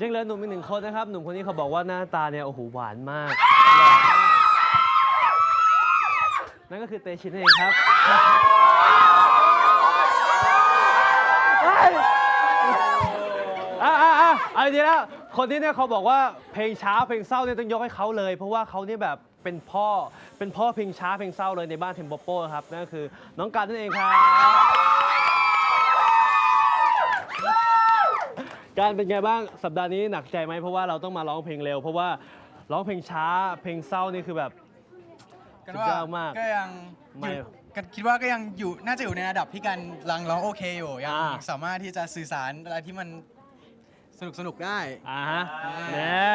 ยังเหลือหนุ่มอีกหนึ่งคนนะครับ หนุ่มคนนี้เขาบอกว่าหน้าตาเนี่ยโอ้โหหวานมาก นั่นก็คือเตชินนั่นเองครับอะอะอะเอาดีแล้ว คนที่เนี่ยเขาบอกว่าเพลงช้าเพลงเศร้าเนี่ยต้องยกให้เขาเลย เพราะว่าเขาเนี่ยแบบเป็นพ่อเป็นพ่อเพลงช้าเพลงเศร้าเลยในบ้านเทมโปโป้ครับนั่นก็คือน้องการนั่นเองครับ การเป็นไงบ้างสัปดาห์นี้หนักใจไหมเพราะว่าเราต้องมาร้องเพลงเร็ว เพราะว่าร้องเพลงช้าเพลงเศร้านี่คือแบบ กันสุดว่ายอดมากก็ยังไม่อยู่กันคิดว่าก็ยังอยู่น่าจะอยู่ในระดับที่กันรังร้องโอเคอยู่ยังอ่า สามารถที่จะสื่อสารอะไรที่มันสนุกสนุกได้อ่าฮะแน่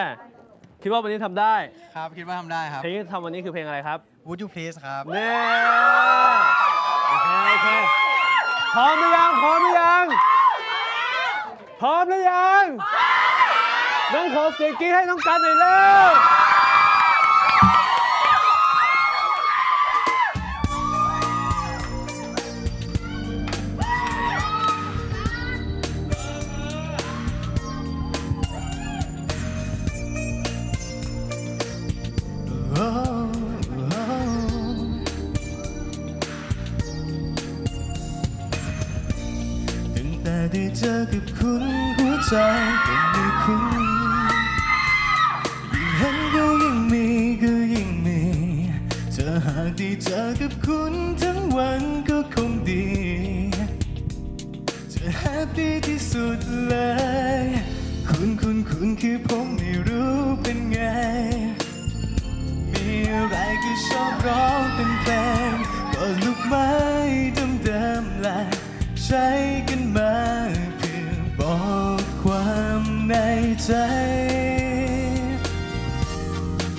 คิดว่าวันนี้ทำได้ ครับคิดว่าทำได้ครับ เพลงที่ทำวันนี้คือเพลงอะไรครับ Would you please ครับแน่โอเคโอเคพร้อมหรือยังพร้อมหรือยัง พร้อมหรือยังนั่งขอเสียงกรี๊ดให้น้องกันหน่อยเร็ว คุณหัวใจก็มีคุณยิ่งเห็นก็ยิ่งมีก็ยิ่งมีเธอหากได้เจอกับคุณทั้งวันก็คงดีจะแฮปปี้ที่สุดเลย คุณคุณคุณคือผมไม่รู้เป็นไง มีอะไรก็ชอบร้องเป็นเพลงก็ลุกไม้เดิมๆแหละใช้กันมา ใจ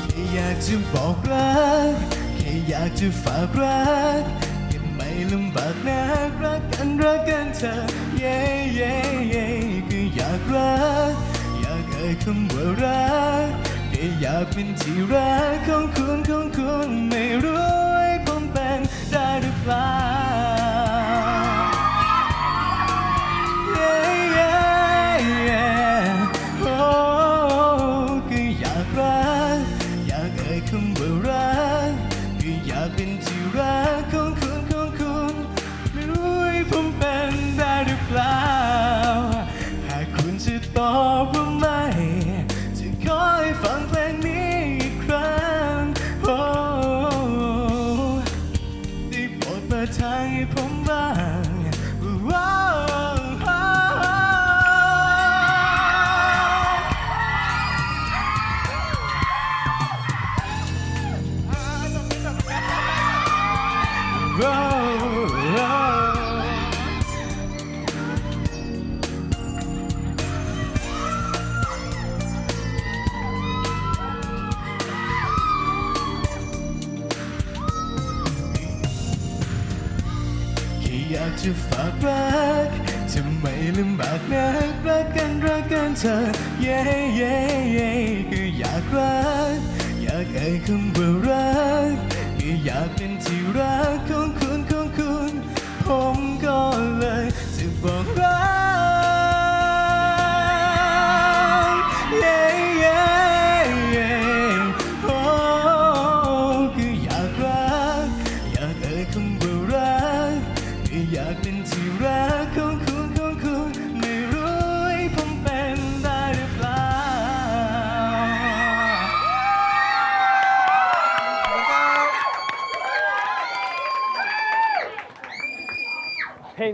แค่อยากจะบอกรัก แค่อยากจะฝากรักแค่ไม่ลำบากนักรักกันรักกันเธอ เย้เย้เย้ก็อยากรัก อยากเอ่ยคำว่ารักแค่อยากเป็นที่รักของคุณของคุณไม่รู้ให้ผมเป็นได้หรือเปล่า คำว่ารักก็อยากเป็นที่รัก จะฝากรักจะไม่ลำบากนักรักกันรักกันเธอเย้เย้เย้ก็อยากรัก อยากเอ่ยคำว่ารักก็อยากเป็นที่รักของคุณของคุณ ผมก็เลยจะบอกรัก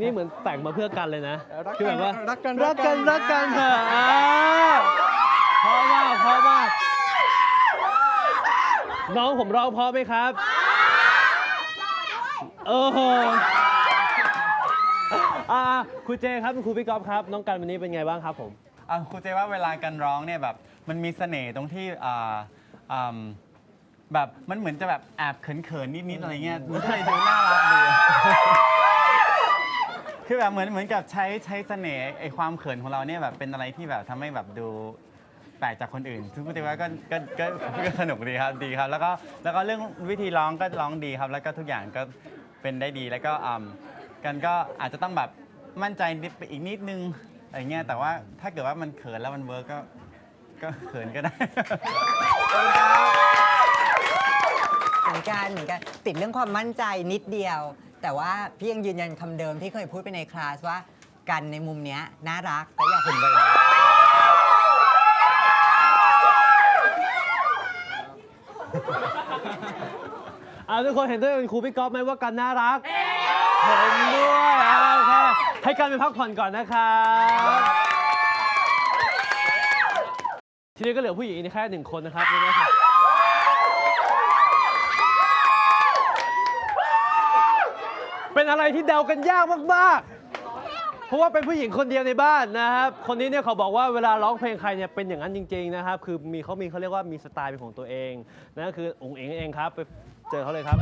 นี้เหมือนแต่งมาเพื่อกันเลยนะ รักกันคือแบบว่ารักกันรักกันรัรักกกักันนเถอะอ่าเพราะมากเพราะมากน้องผมร้องเพราะไหมครับโอ้โหอ่าครูเจครับครูพี่ก๊อฟครับ น้องกันวันนี้เป็นไงบ้างครับผม อะครูเจว่าเวลาการร้องเนี่ยแบบมันมีเสน่ห์ตรงที่อ่าอ่าแบบมันเหมือนจะแบบแอบเขินๆนิดๆอะไรเงี้ยมันก็เลยดูน่ารักดี คือแบบเหมือนเหมือนกับใช้ใช้เสน่ห์ไอความเขินของเราเนี่ยแบบเป็นอะไรที่แบบทำให้แบบดูแปลกจากคนอื่นซึ่งครูเจว่าก็ก็ก็ก็สนุกดีครับดีครับ แล้วก็แล้วก็เรื่องวิธีร้องก็ร้องดีครับ แล้วก็ทุกอย่างก็เป็นได้ดีแล้วก็อ่ากันก็อาจจะต้องแบบมั่นใจนิดไปอีกนิดนึงอะไรเงี้ยแต่ว่าถ้าเกิดว่ามันเขินแล้วมันเวิร์กก็ก็เขินก็ได้ เหมือนกันเหมือนกันติดเรื่องความมั่นใจนิดเดียว แต่ว่าพี่ยังยืนยันคำเดิมที่เคยพูดไปในคลาสว่า กันในมุมเนี้ยน่ารักและอยากเห็นเลยอ่าทุกคนเห็นด้วยกับครูพี่ก๊อฟไหมว่ากันน่ารักเห็นด้วยอ่าโอเคให้กันไปพักผ่อนก่อนนะครับ ทีนี้ก็เหลือผู้หญิงอีกแค่หนึ่งคนนะครับ เป็นอะไรที่เดากันยากมากๆ เพราะว่าเป็นผู้หญิงคนเดียวในบ้านนะครับ คนนี้เนี่ยเขาบอกว่าเวลาร้องเพลงใครเนี่ยเป็นอย่างนั้นจริงๆนะครับ คือมีเขามีเขาเรียกว่ามีสไตล์เป็นของตัวเองนั่นก็คือองค์เองเองครับไปเจอเขาเลยครับ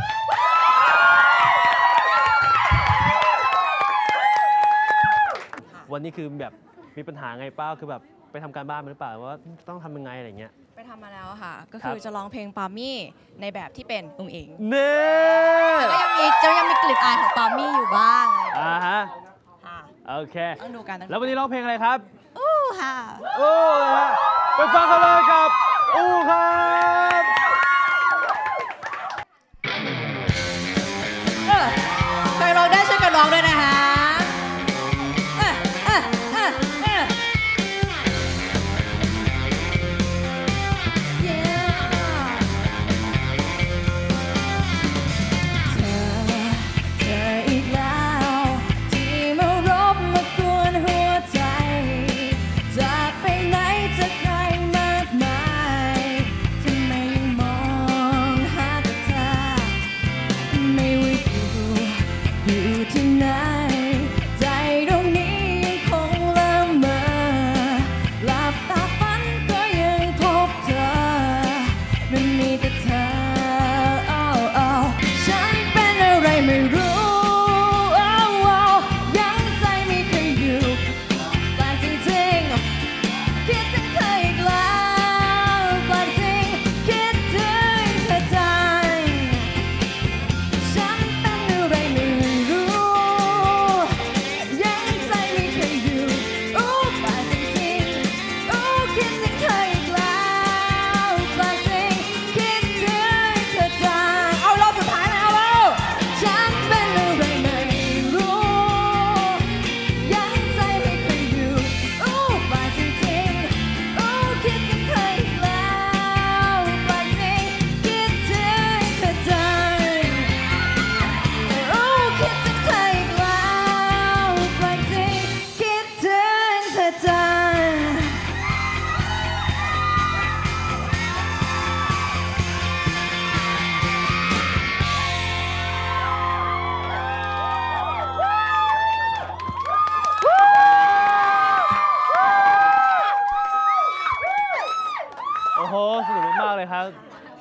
วันนี้คือแบบมีปัญหาไงป้าคือแบบไปทำการบ้านมาหรือเปล่าว่าต้องทำยังไงอะไรเงี้ย ไปทำมาแล้วค่ะ ก็ครัคือบจะร้องเพลงปามี่ในแบบที่เป็นอุ้งอิงเน่แต่ก็ยังมีจะยังมีกลิ่นอายของปามี่อยู่บ้างอะไรอย่างอ่าเงี้ยฮะค่ะโอเค ต้องดูกันต้องดูแล้ววันนี้ร้องเพลงอะไรครับ อู้ค่ะอู้นะฮะไปฟังกันเลยกับ อู้ครับ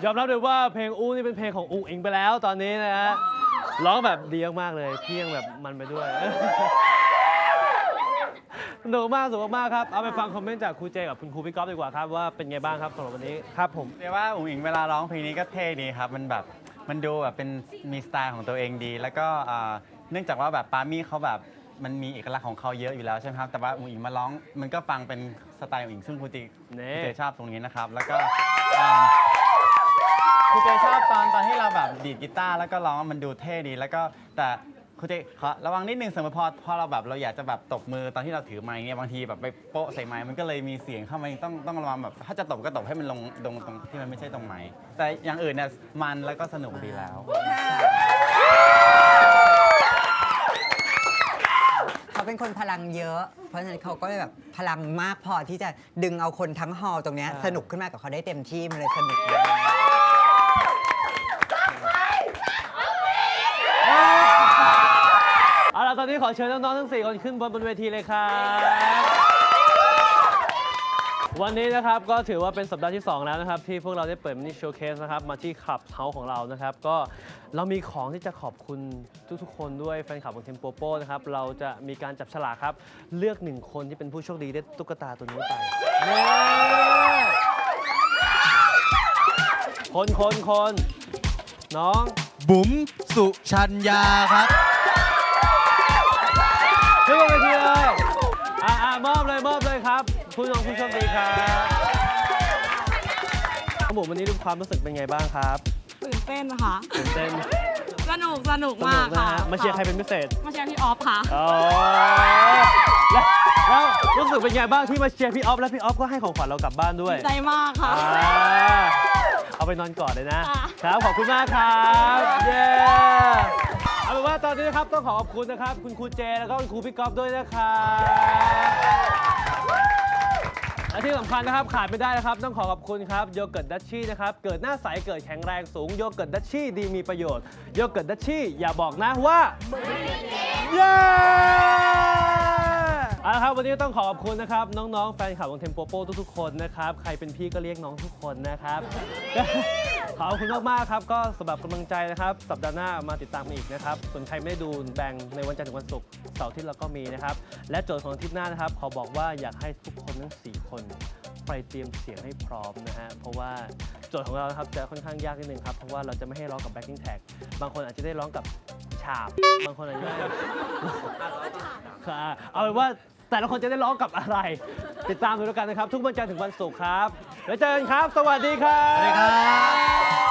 ยอมรับเลยว่าเพลงอู้นี่เป็นเพลงของอุ้งอิงไปแล้วตอนนี้นะฮะร้องแบบดีมากๆเลยเพียงแบบมันไปด้วยสนุกมากสนุกมากครับ เอาไปฟังคอมเมนต์จากครูเจกับคุณครูพี่ก๊อฟดีกว่าครับ ว่าเป็นไงบ้างครับสำหรับวันนี้ครับผม เรียกว่าอุ๋งอิงเวลาร้องเพลงนี้ก็เท่ดีครับ มันแบบมันดูแบบเป็นมีสไตล์ของตัวเองดี แล้วก็อ่าเนื่องจากว่าแบบปามี่เขาแบบมันมีเอกลักษณ์ของเขาเยอะอยู่แล้วใช่ไหมครับ แต่ว่าอุ๋งอิงมาร้องมันก็ฟังเป็นสไตล์อุ๋งอิงซึ่งครูติครูเจชอบตรงนี้นะครับ แล้วก็อ่า ครูเจชอบตอนตอนที่เราแบบดีดกีตาร์แล้วก็ร้องมันดูเท่ดี แล้วก็แต่ครูเจขอระวังนิดนึงสมมติพอพอเราแบบเราอยากจะแบบตบมือตอนที่เราถือไม้เนี่ยบางทีแบบไปโป๊ะใส่ไม้มันก็เลยมีเสียงเข้ามาต้องต้องระวังแบบถ้าจะตบก็ตบให้มันลงตรงตรงที่มันไม่ใช่ตรงไม้แต่อย่างอื่นเนี่ยมันแล้วก็สนุกดีแล้วเขาเป็นคนพลังเยอะ เพราะฉะนั้นเขาก็เลยแบบพลังมากพอที่จะดึงเอาคนทั้งฮอลล์ตรงเนี้ยสนุกขึ้นมากับเขาได้เต็มที่มันเลยสนุกเอาล่ ตอนนี้ขอเชิญน้องๆทั้ง 4 คนขึ้นบนบนเวทีเลยครับ วันนี้นะครับก็ถือว่าเป็นสัปดาห์ที่ 2 แล้วนะครับ ที่พวกเราได้เปิดมินิโชว์เคสนะครับ มาที่คลับเฮาของเรานะครับ ก็เรามีของที่จะขอบคุณทุกๆ คนด้วยแฟนคลับของเทมโปโปนะครับ เราจะมีการจับฉลากครับ เลือกหนึ่งคนที่เป็นผู้โชคดีได้ตุ๊กตาตัวนี้ไปเย้คนคนคนน้อง บุ๋มสุชัญญาครับ ผู้น้องผู้โชคดีครับข้าวหมูวันนี้รู้ความรู้สึกเป็นไงบ้างครับตื่นเต้นค่ะ ตื่นเต้นสนุกสนุกสนุมากกนะค่ะฮะมาเชียร์ใครเป็นพิเศษ มาเชียร์พี่ออฟค่ะอ๋อแล้วแล้วรู้สึกเป็นไงบ้างที่มาเชียร์พี่ออฟแล้วพี่ออฟก็ให้ของขวัญเรากลับบ้านด้วยดีใจมากค่ะอ่าเอาไปนอนก่อนเลยนะค่ะครับขอบคุณมากครับ เย้เอาเป็นว่าตอนนี้นะครับต้องขอขอบคุณนะครับ คุณครูเจแล้วก็คุณครูพี่ก๊อฟด้วยนะครับ และที่สำคัญนะครับขาดไม่ได้นะครับ ต้องขอขอบคุณครับโยเกิร์ตดัชชี่นะครับ เกิดหน้าใสเกิดแข็งแรงสูงโยเกิร์ตดัชชี่ดีมีประโยชน์โยเกิร์ตดัชชี่อย่าบอกนะว่าเย้เอาละครับวันนี้ก็ต้องขอขอบคุณนะครับ น้องๆ แฟนคลับของเทมโปโปทุกๆคนนะครับ ใครเป็นพี่ก็เรียกน้องทุกคนนะครับ ขอบคุณมากๆครับ ก็สำหรับกำลังใจนะครับ สัปดาห์หน้ามาติดตามกันอีกนะครับ ส่วนใครไม่ได้ดูแบ่งในวันจันทร์ถึงวันศุกร์เสาร์อาที่เราก็มีนะครับ และโจทย์ของอาทิตย์หน้านะครับ ขอบอกว่าอยากให้ทุกคนทั้ง 4 คน ไปเตรียมเสียงให้พร้อมนะฮะ เพราะว่าโจทย์ของเรานะครับจะค่อนข้างยากนิดนึงครับ เพราะว่าเราจะไม่ให้ร้องกับ backing track บางคนอาจจะได้ร้องกับฉาบบางคนอาจจะได้ ค่ะเอาเป็นว่า แต่ละคนจะได้ร้องกับอะไร ติดตามดูแล้วกันนะครับ ทุกวันจันทร์ถึงวันศุกร์ครับ แล้วเจอกันครับ สวัสดีครับ สวัสดีครับ